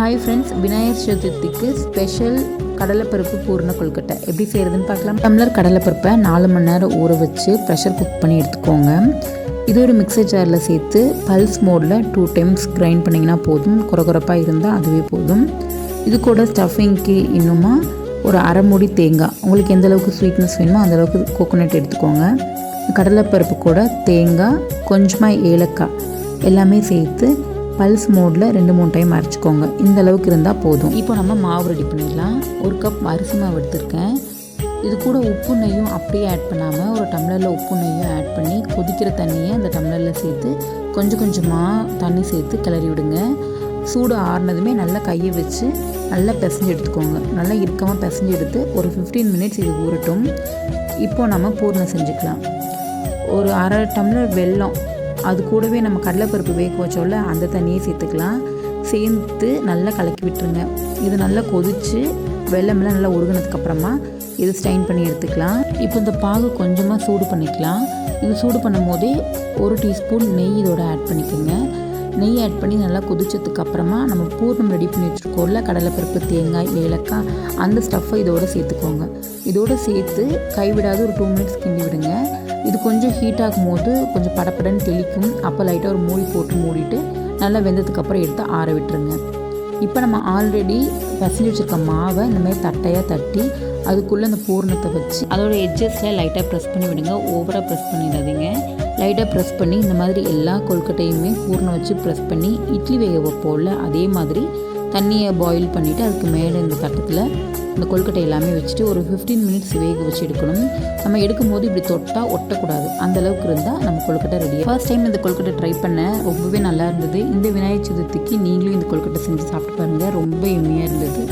Hi friends Vinayagar சதுர்த்திக்கு special கடலைப்பருப்பு பூர்ண கொழுக்கட்டை. எப்படி செய்கிறதுன்னு பார்க்கலாம். டம்ளர் கடலைப்பருப்பை நாலு மணி நேரம் ஊற வச்சு ப்ரெஷர் குக் பண்ணி எடுத்துக்கோங்க. இது ஒரு மிக்சர் ஜாரில் சேர்த்து பல்ஸ் மோடில் டூ டைம்ஸ் கிரைண்ட் பண்ணிங்கன்னா போதும். குறகுறப்பாக இருந்தால் அதுவே போதும். இது கூட ஸ்டஃபிங்க்கு இன்னுமா ஒரு அரை மூடி தேங்காய். உங்களுக்கு எந்த அளவுக்கு ஸ்வீட்னஸ் வேணுமோ அந்த அளவுக்கு கோகோனட் எடுத்துக்கோங்க. கடலைப்பருப்பு கூட தேங்காய் கொஞ்சமாக ஏலக்காய் எல்லாமே சேர்த்து பல்ஸ் மோடில் ரெண்டு மூணு டைம் அரைச்சிக்கோங்க. இந்த அளவுக்கு இருந்தால் போதும். இப்போ நம்ம மாவு ரெடி பண்ணிடலாம். ஒரு கப் அரிசி மாவு எடுத்திருக்கேன். இது கூட உப்பு நெய்யும் அப்படியே ஆட் பண்ணாமல் ஒரு டம்ளரில் உப்பு நெய்யும் ஆட் பண்ணி கொதிக்கிற தண்ணியை அந்த டம்ளரில் சேர்த்து கொஞ்சம் கொஞ்சமாக தண்ணி சேர்த்து கிளறி விடுங்க. சூடு ஆறுனதுமே நல்லா கையை வச்சு நல்லா பிசைஞ்சு எடுத்துக்கோங்க. நல்லா இறுக்கமாக பிசைஞ்சு எடுத்து ஒரு ஃபிஃப்டீன் மினிட்ஸ் இது ஊறட்டும். இப்போது நம்ம பூர்ணம் செஞ்சுக்கலாம். ஒரு அரை டம்ளர் வெல்லம் அது கூடவே நம்ம கடலைப்பருப்பு வேக வச்சோம்ல அந்த தண்ணியை சேர்த்துக்கலாம். சேர்த்து நல்லா கலக்கி விட்டுருங்க. இது நல்லா கொதித்து வெள்ளமெல்லாம் நல்லா உருகினதுக்கப்புறமா இது ஸ்டைன் பண்ணி எடுத்துக்கலாம். இப்போ இந்த பாகு கொஞ்சமாக சூடு பண்ணிக்கலாம். இது சூடு பண்ணும் போதே ஒரு டீஸ்பூன் நெய் இதோட ஆட் பண்ணிக்கோங்க. நெய் ஆட் பண்ணி நல்லா கொதிச்சதுக்கு அப்புறமா நம்ம பூர்ணம் ரெடி பண்ணி வச்சுருக்கோம்ல கடலைப்பருப்பு தேங்காய் ஏலக்காய் அந்த ஸ்டஃப்பை இதோடு சேர்த்துக்கோங்க. இதோடு சேர்த்து கைவிடாத ஒரு டூ மினிட்ஸ் கிண்டி விடுங்க. இது கொஞ்சம் ஹீட் ஆகும் போது கொஞ்சம் படப்படன்னு தெளிக்கும். அப்போ லைட்டாக ஒரு மூடி போட்டு மூடிட்டு நல்லா வெந்ததுக்கப்புறம் எடுத்து ஆற விட்டுருங்க. இப்போ நம்ம ஆல்ரெடி பிசைஞ்சு வச்சுருக்க மாவை இந்த மாதிரி தட்டையாக தட்டி அதுக்குள்ளே அந்த பூர்ணத்தை வச்சு அதோட எட்ஜஸில் லைட்டாக ப்ரெஸ் பண்ணி விடுங்க. ஓவராக ப்ரெஸ் பண்ணிடாதீங்க. லைட்டாக ப்ரெஸ் பண்ணி இந்த மாதிரி எல்லா கொழுக்கட்டையுமே பூர்ணம் வச்சு ப்ரெஸ் பண்ணி இட்லி வேக வைப்போம்ல அதே மாதிரி தண்ணியை பாயில் பண்ணிவிட்டு அதுக்கு மேலே இந்த தட்டத்தில் இந்த கொழுக்கட்டை எல்லாமே வச்சுட்டு ஒரு ஃபிஃப்டீன் மினிட்ஸ் வேக வச்சு எடுக்கணும். நம்ம எடுக்கும்போது இப்படி தொட்டால் ஒட்டக்கூடாது. அந்த அளவுக்கு இருந்தால் நம்ம கொழுக்கட்டை ரெடி ஃபர்ஸ்ட் டைம் இந்த கொழுக்கட்டை ட்ரை பண்ணேன் ரொம்பவே நல்லா இருந்தது. இந்த விநாயகர் சதுர்த்திக்கு நீங்களும் இந்த கொழுக்கட்டை செஞ்சு சாப்பிட்டு பாருங்கள் ரொம்ப இனிமையாக இருந்தது.